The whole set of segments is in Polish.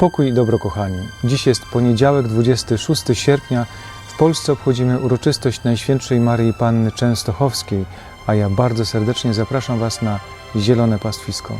Pokój i dobro, kochani. Dziś jest poniedziałek, 26 sierpnia. W Polsce obchodzimy uroczystość Najświętszej Maryi Panny Częstochowskiej, a ja bardzo serdecznie zapraszam Was na Zielone Pastwisko.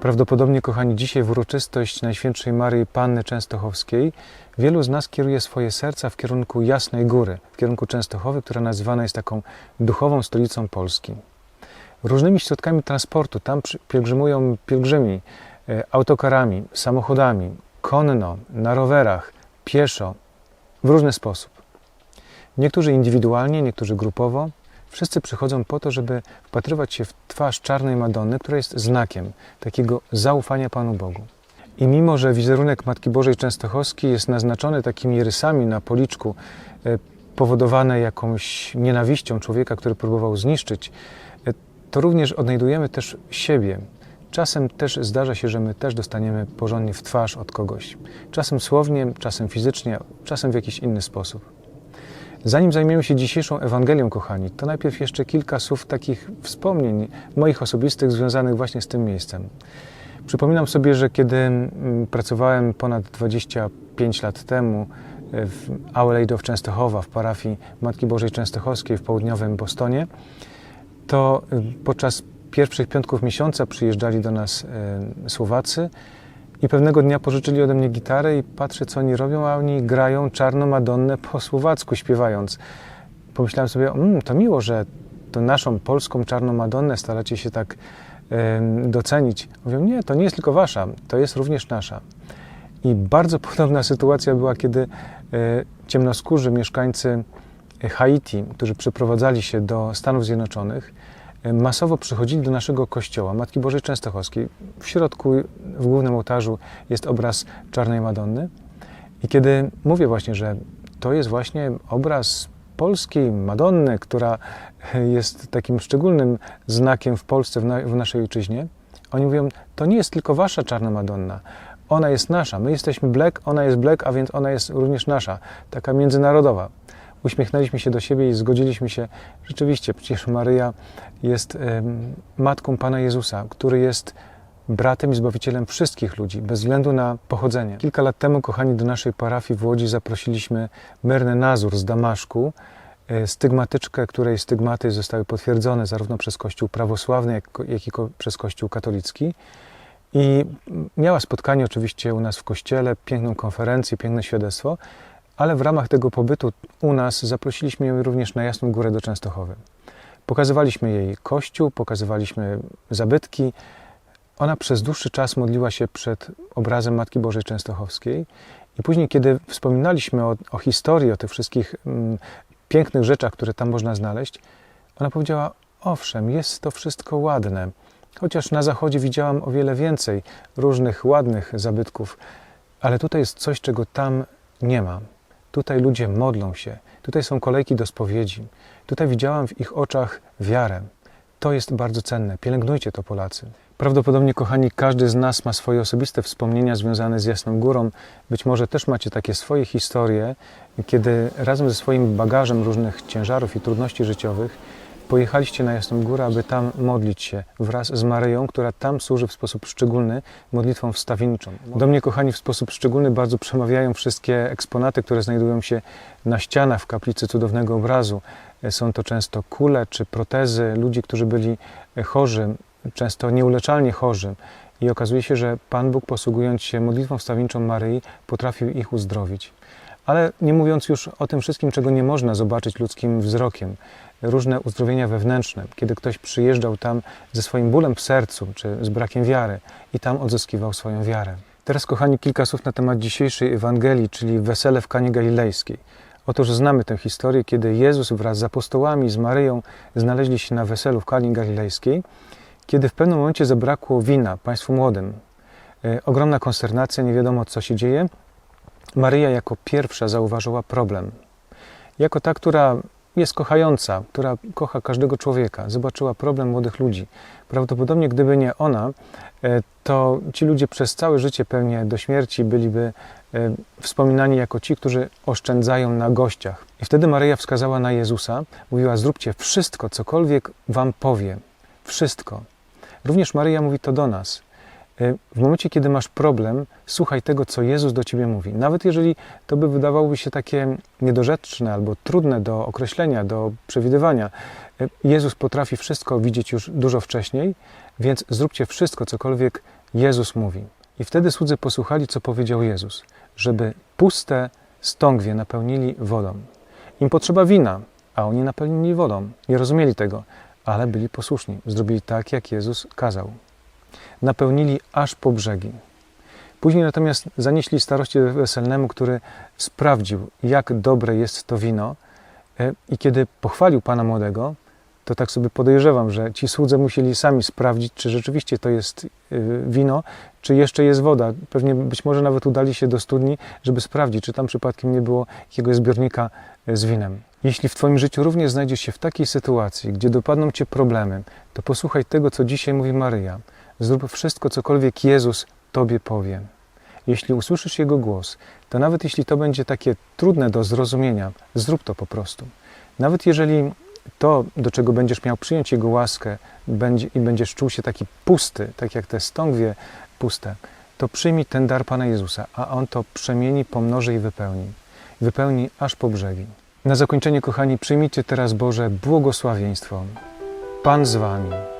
Prawdopodobnie, kochani, dzisiaj w uroczystość Najświętszej Maryi Panny Częstochowskiej wielu z nas kieruje swoje serca w kierunku Jasnej Góry, w kierunku Częstochowy, która nazywana jest taką duchową stolicą Polski. Różnymi środkami transportu tam pielgrzymują pielgrzymi e, autokarami, samochodami, konno, na rowerach, pieszo, w różny sposób. Niektórzy indywidualnie, niektórzy grupowo. Wszyscy przychodzą po to, żeby wpatrywać się w twarz czarnej Madonny, która jest znakiem takiego zaufania Panu Bogu. I mimo, że wizerunek Matki Bożej Częstochowskiej jest naznaczony takimi rysami na policzku, e, powodowane jakąś nienawiścią człowieka, który próbował zniszczyć, e, to również odnajdujemy też siebie. Czasem też zdarza się, że my też dostaniemy porządnie w twarz od kogoś. Czasem słownie, czasem fizycznie, czasem w jakiś inny sposób. Zanim zajmiemy się dzisiejszą Ewangelią, kochani, to najpierw jeszcze kilka słów takich wspomnień moich osobistych związanych właśnie z tym miejscem. Przypominam sobie, że kiedy mm, pracowałem ponad 25 lat temu e, w of Częstochowa w parafii Matki Bożej Częstochowskiej w południowym Bostonie, to y, podczas pierwszych piątków miesiąca przyjeżdżali do nas e, Słowacy i pewnego dnia pożyczyli ode mnie gitarę i patrzę, co oni robią, a oni grają czarną Madonnę po słowacku, śpiewając. Pomyślałem sobie, mmm, to miło, że to naszą polską czarną Madonnę staracie się tak docenić. Mówią, nie, to nie jest tylko wasza, to jest również nasza. I bardzo podobna sytuacja była, kiedy e, ciemnoskórzy mieszkańcy Haiti, którzy przyprowadzali się do Stanów Zjednoczonych, masowo przychodzili do naszego kościoła Matki Bożej Częstochowskiej. W środku, w głównym ołtarzu jest obraz Czarnej Madonny. I kiedy mówię właśnie, że to jest właśnie obraz polskiej Madonny, która jest takim szczególnym znakiem w Polsce, w, na, w naszej ojczyźnie, oni mówią, to nie jest tylko wasza Czarna Madonna, ona jest nasza. My jesteśmy black, ona jest black, a więc ona jest również nasza, taka międzynarodowa. Uśmiechnęliśmy się do siebie i zgodziliśmy się, rzeczywiście, przecież Maryja jest matką Pana Jezusa, który jest bratem i zbawicielem wszystkich ludzi, bez względu na pochodzenie. Kilka lat temu, kochani, do naszej parafii w Łodzi zaprosiliśmy Mernę Nazur z Damaszku, e, stygmatyczkę, której stygmaty zostały potwierdzone zarówno przez Kościół prawosławny, jak, jak i przez Kościół katolicki. I miała spotkanie oczywiście u nas w kościele, piękną konferencję, piękne świadectwo, ale w ramach tego pobytu u nas zaprosiliśmy ją również na Jasną Górę do Częstochowy. Pokazywaliśmy jej kościół, pokazywaliśmy zabytki. Ona przez dłuższy czas modliła się przed obrazem Matki Bożej Częstochowskiej i później, kiedy wspominaliśmy o, o historii, o tych wszystkich mm, pięknych rzeczach, które tam można znaleźć, ona powiedziała, owszem, jest to wszystko ładne, chociaż na zachodzie widziałam o wiele więcej różnych ładnych zabytków, ale tutaj jest coś, czego tam nie ma. Tutaj ludzie modlą się, tutaj są kolejki do spowiedzi, tutaj widziałam w ich oczach wiarę. To jest bardzo cenne. Pielęgnujcie to, Polacy. Prawdopodobnie, kochani, każdy z nas ma swoje osobiste wspomnienia związane z Jasną Górą. Być może też macie takie swoje historie, kiedy razem ze swoim bagażem różnych ciężarów i trudności życiowych pojechaliście na Jasną Górę, aby tam modlić się wraz z Maryją, która tam służy w sposób szczególny modlitwą wstawienniczą. Do mnie, kochani, w sposób szczególny bardzo przemawiają wszystkie eksponaty, które znajdują się na ścianach w kaplicy cudownego obrazu. Są to często kule czy protezy ludzi, którzy byli chorzy, często nieuleczalnie chorzy. I okazuje się, że Pan Bóg, posługując się modlitwą wstawienniczą Maryi, potrafił ich uzdrowić. Ale nie mówiąc już o tym wszystkim, czego nie można zobaczyć ludzkim wzrokiem, różne uzdrowienia wewnętrzne, kiedy ktoś przyjeżdżał tam ze swoim bólem w sercu czy z brakiem wiary i tam odzyskiwał swoją wiarę. Teraz, kochani, kilka słów na temat dzisiejszej Ewangelii, czyli wesele w Kanie Galilejskiej. Otóż znamy tę historię, kiedy Jezus wraz z apostołami, z Maryją znaleźli się na weselu w Kanie Galilejskiej, kiedy w pewnym momencie zabrakło wina państwu młodym. E, ogromna konsternacja, nie wiadomo co się dzieje. Maryja jako pierwsza zauważyła problem. Jako ta, która jest kochająca, która kocha każdego człowieka, zobaczyła problem młodych ludzi. Prawdopodobnie gdyby nie ona, e, to ci ludzie przez całe życie pewnie do śmierci byliby e, wspominani jako ci, którzy oszczędzają na gościach. I wtedy Maryja wskazała na Jezusa, mówiła: Zróbcie wszystko, cokolwiek wam powie. Wszystko. Również Maryja mówi to do nas. E, W momencie, kiedy masz problem, słuchaj tego, co Jezus do ciebie mówi. Nawet jeżeli to by wydawałoby się takie niedorzeczne albo trudne do określenia, do przewidywania, e, Jezus potrafi wszystko widzieć już dużo wcześniej, więc zróbcie wszystko, cokolwiek Jezus mówi. I wtedy słudzy posłuchali, co powiedział Jezus, żeby puste stągwie napełnili wodą. Im potrzeba wina, a oni napełnili wodą. Nie rozumieli tego, ale byli posłuszni. Zrobili tak, jak Jezus kazał napełnili aż po brzegi. Później natomiast zanieśli staroście weselnemu, który sprawdził, jak dobre jest to wino. E, I kiedy pochwalił pana młodego, to tak sobie podejrzewam, że ci słudzy musieli sami sprawdzić, czy rzeczywiście to jest y, wino, czy jeszcze jest woda. Pewnie być może nawet udali się do studni, żeby sprawdzić, czy tam przypadkiem nie było jakiegoś zbiornika y, z winem. Jeśli w Twoim życiu również znajdziesz się w takiej sytuacji, gdzie dopadną Cię problemy, to posłuchaj tego, co dzisiaj mówi Maryja. Zrób wszystko, cokolwiek Jezus Tobie powie. Jeśli usłyszysz Jego głos, to nawet jeśli to będzie takie trudne do zrozumienia, zrób to po prostu. Nawet jeżeli to, do czego będziesz miał przyjąć Jego łaskę będzie, i będziesz czuł się taki pusty, tak jak te stągwie puste, to przyjmij ten dar Pana Jezusa, a On to przemieni, pomnoży i wypełni. Wypełni aż po brzegi. Na zakończenie, kochani, przyjmijcie teraz Boże błogosławieństwo. Pan z Wami.